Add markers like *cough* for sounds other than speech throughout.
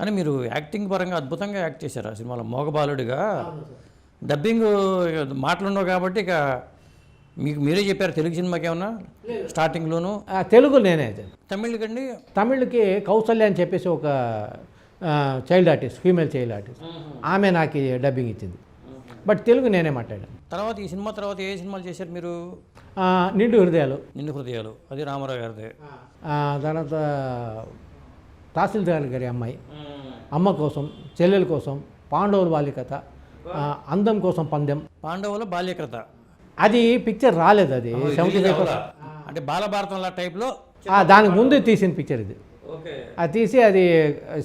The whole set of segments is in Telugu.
అని మీరు యాక్టింగ్ పరంగా అద్భుతంగా యాక్ట్ చేశారు ఆ సినిమాలో. మోగబాలుడిగా డబ్బింగ్ మాటలున్నావు కాబట్టి ఇక మీకు మీరే చెప్పారు తెలుగు సినిమాకి ఏమన్నా? స్టార్టింగ్లోను? తెలుగు నేనే అది. తమిళ్ కండి తమిళ్కి కౌసల్య అని చెప్పేసి ఒక child artist female child artist. ఆమె నాకు డబ్బింగ్ ఇచ్చింది. బట్ తెలుగు నేనే మాట్లాడాను. తర్వాత ఈ సినిమా తర్వాత ఏ సినిమాలు చేశారు మీరు? నిండు హృదయాలు. నిన్ను హృదయాలు. అది రామారావు గారిదే. తర్వాత తహసీల్దార్ గారి అమ్మాయి. అమ్మ కోసం చెల్లెల కోసం పాండవుల ఆ, అందం కోసం పందెం. పాండవుల బాల్యకృత అది పిక్చర్ రాలేదు అది సెవెంటీ ఫైవ్ అంటే బాలభారతం లా టైప్లో దానికి ముందు తీసిన పిక్చర్ ఇది. ఓకే. అది తీసి అది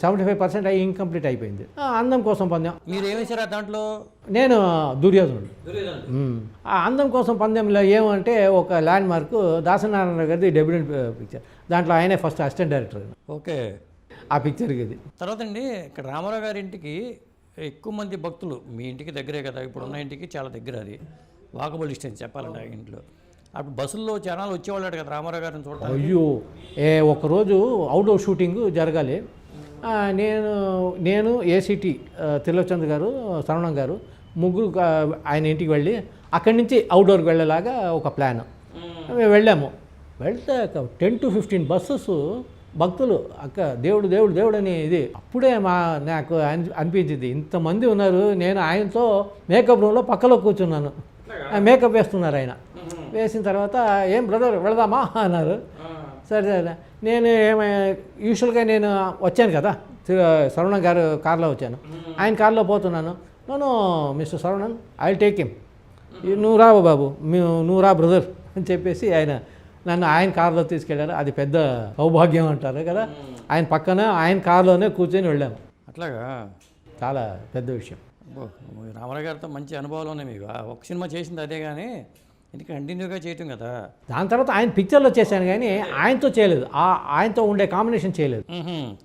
సెవెంటీ ఫైవ్ పర్సెంట్ అయ్యి ఇంకంప్లీట్ అయిపోయింది. అందం కోసం పందెం. మీరు ఏం వేశారు దాంట్లో? నేను దుర్యోధనుడు. ఆ అందం కోసం పందెంలో ఏమంటే ఒక ల్యాండ్ మార్క్ దాసనారాయణ గారిది డెబ్యూటెంట్ పిక్చర్ దాంట్లో ఆయనే ఫస్ట్ అసిస్టెంట్ డైరెక్టర్ ఓకే. ఆ పిక్చర్కి ఇది. తర్వాత అండి ఇక్కడ రామారావు గారి ఇంటికి ఎక్కువ మంది భక్తులు మీ ఇంటికి దగ్గరే కదా ఇప్పుడు ఉన్న ఇంటికి చాలా దగ్గర అది. వాకబుల్ డిస్టెన్స్ చెప్పాలంటే ఆ ఇంట్లో. అప్పుడు బస్సుల్లో జనాలు వచ్చేవాళ్ళు కదా రామారావు గారిని చూడటానికి. అయ్యో ఏ ఒకరోజు అవుట్డోర్ షూటింగ్ జరగాలి. నేను నేను ఏసీటీ తిరులచంద్ గారు శరవణం గారు ముగ్గురు ఆయన ఇంటికి వెళ్ళి అక్కడి నుంచి అవుట్డోర్కి వెళ్ళేలాగా ఒక ప్లాన్ మేము. వెళ్ళాము. వెళ్తే టెన్ టు ఫిఫ్టీన్ బస్సెస్ భక్తులు అక్క దేవుడు దేవుడు దేవుడు అని ఇది. అప్పుడే మా నాకు అని- అనిపించింది. ఇంతమంది ఉన్నారు నేను ఆయనతో మేకప్ రూమ్లో పక్కలో కూర్చున్నాను. మేకప్ వేస్తున్నారు ఆయన. వేసిన తర్వాత ఏం బ్రదర్ వెళదామా? అన్నారు. సరే సరే. నేను ఏమై యూజువల్గా నేను వచ్చాను కదా. శరవణన్ గారు కార్లో వచ్చాను. ఆయన కార్లో పోతున్నాను. నేను mister Saravanan I take him. నువ్వు రా బాబు. నువ్వు రా బ్రదర్ అని చెప్పేసి ఆయన నన్ను ఆయన కారులో తీసుకెళ్ళారు. అది పెద్ద సౌభాగ్యం అంటారు కదా. ఆయన పక్కన ఆయన కారులోనే కూర్చొని వెళ్ళాము అట్లాగా? చాలా పెద్ద విషయం. రామారావు గారితో మంచి అనుభవాలు ఉన్నాయి మీకు. ఆ ఒక్క సినిమా చేసింది అదే కానీ ఇది కంటిన్యూగా చేయటం కదా. దాని తర్వాత ఆయన పిక్చర్లో చేశాను కానీ ఆయనతో చేయలేదు. ఆ ఆయనతో ఉండే కాంబినేషన్ చేయలేదు.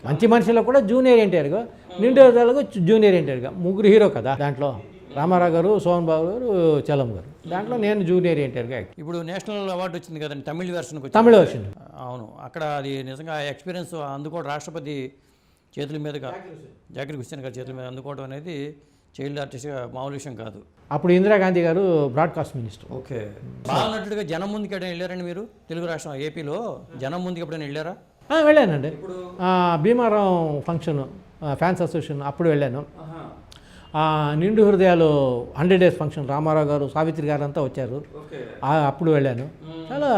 మంచి మనిషిలో కూడా జూనియర్ ఎన్టీఆర్గా నిండు జూనియర్ ఎన్టీఆర్గా. ముగ్గురు హీరో కదా దాంట్లో. రామారావు గారు సోహన్ బాబు గారు చలం గారు. దాంట్లో నేను జూనియర్ ఎన్టీఆర్గా ఇప్పుడు నేషనల్ అవార్డు వచ్చింది కదండి తమిళ వచ్చింది. తమిళ వర్షన్ అవును అక్కడ అది నిజంగా ఎక్స్పీరియన్స్ అందుకోవడం రాష్ట్రపతి చేతుల మీదుగా జాకిర్ హుస్సేన్ గారి చేతుల మీద అందుకోవడం అనేది చైల్డ్ ఆర్టిస్ట్గా మామూలు విషయం కాదు. అప్పుడు ఇందిరాగాంధీ గారు బ్రాడ్కాస్ట్ మినిస్టర్ ఓకే. బాలనటుడిగా జనం ముందుకి ఎప్పుడైనా వెళ్ళారండి మీరు? తెలుగు రాష్ట్రం ఏపీలో జనం ముందుకి ఎప్పుడైనా వెళ్ళారా? వెళ్ళానండి. భీమారావు ఫంక్షన్ ఫ్యాన్స్ అసోసియేషన్ అప్పుడు వెళ్ళాను. నిండు హృదయాలు హండ్రెడ్ డేస్ ఫంక్షన్ రామారావు గారు సావిత్రి గారు అంతా వచ్చారు అప్పుడు వెళ్ళాను. చాలా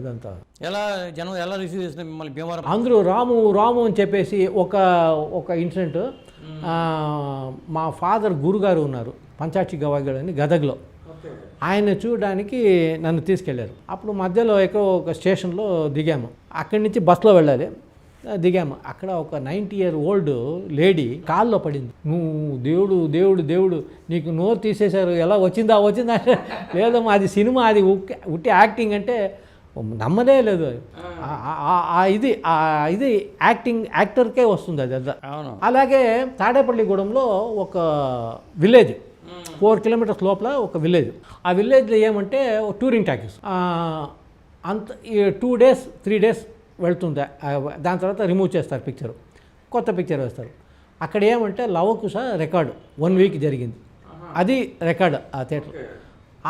ఇదంతా. ఎలా జనం ఎలా రిసీవ్ చేస్తుంది మిమ్మల్ని భీమవరం? అందరూ రాము రాము అని చెప్పేసి ఒక ఒక ఇన్సిడెంట్. మా ఫాదర్ గురుగారు ఉన్నారు పంచాక్షి గవాయిగడ్ అని గదగ్లో. ఆయన చూడడానికి నన్ను తీసుకెళ్ళారు. అప్పుడు మధ్యలో ఎక్కడో ఒక స్టేషన్లో దిగాము. అక్కడి నుంచి బస్సులో వెళ్ళాలి. దిగాము. అక్కడ ఒక నైంటీ ఇయర్ ఓల్డ్ లేడీ కాల్లో పడింది. నువ్వు దేవుడు దేవుడు దేవుడు నీకు నోరు తీసేశారు. ఎలా వచ్చిందా వచ్చిందా? *laughs* లేదమ్మా అది సినిమా అది ఉట్టి యాక్టింగ్ అంటే నమ్మదే లేదు. ఇది ఆ ఇది యాక్టింగ్ యాక్టర్కే వస్తుంది అది అవును. అలాగే తాడేపల్లిగూడెంలో ఒక విలేజ్ ఫోర్ కిలోమీటర్స్ లోపల ఒక విలేజ్. ఆ విలేజ్లో ఏమంటే టూరింగ్ టాకీస్ అంత టూ డేస్ త్రీ డేస్ వెళ్తుంది? దాని తర్వాత రిమూవ్ చేస్తారు పిక్చర్ కొత్త పిక్చర్ వేస్తారు. అక్కడ ఏమంటే లవకుశ రికార్డు వన్ వీక్ జరిగింది. అది రికార్డు ఆ థియేటర్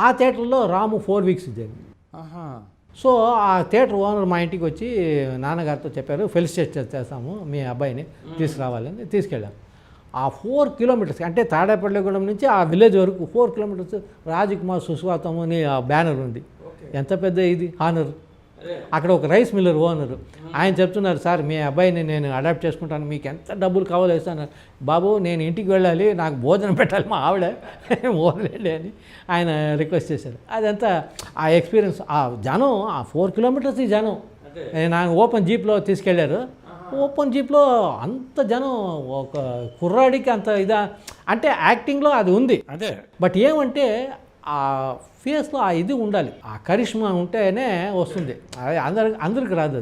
ఆ థియేటర్లో రాము ఫోర్ వీక్స్ జరిగింది. సో ఆ థియేటర్ ఓనర్ మా ఇంటికి వచ్చి నాన్నగారితో చెప్పారు ఫెలిసిటేట్ చేస్తాము మీ అబ్బాయిని తీసుకురావాలని తీసుకెళ్ళాం. ఆ ఫోర్ కిలోమీటర్స్ అంటే తాడేపల్లిగూడెం నుంచి ఆ విలేజ్ వరకు ఫోర్ కిలోమీటర్స్ రాజకుమార్ సుస్వాతం అని ఆ బ్యానర్ ఉంది. ఎంత పెద్ద ఇది? హానర్ అక్కడ ఒక రైస్ మిల్లర్ ఓనర్. ఆయన చెప్తున్నారు సార్ మీ అబ్బాయిని నేను అడాప్ట్ చేసుకుంటాను. మీకు ఎంత డబ్బులు కావాలో ఇస్తాను బాబు నేను ఇంటికి వెళ్ళాలి నాకు భోజనం పెట్టాలి మా ఆవిడ. *laughs* ఓనర్లే అని ఆయన రిక్వెస్ట్ చేశారు. అదంతా ఆ ఎక్స్పీరియన్స్ ఆ జనం ఆ ఫోర్ కిలోమీటర్స్ ఈ జనం. నాకు ఓపెన్ జీప్లో తీసుకెళ్ళారు ఓపెన్ జీప్లో అంత జనం ఒక కుర్రాడికి అంత ఇదా అంటే యాక్టింగ్లో అది ఉంది. అదే. బట్ ఏమంటే ఆ ఫేస్లో ఆ ఇది ఉండాలి. ఆ కరిష్మా ఉంటేనే వస్తుంది. అది అందరికి అందరికి రాదు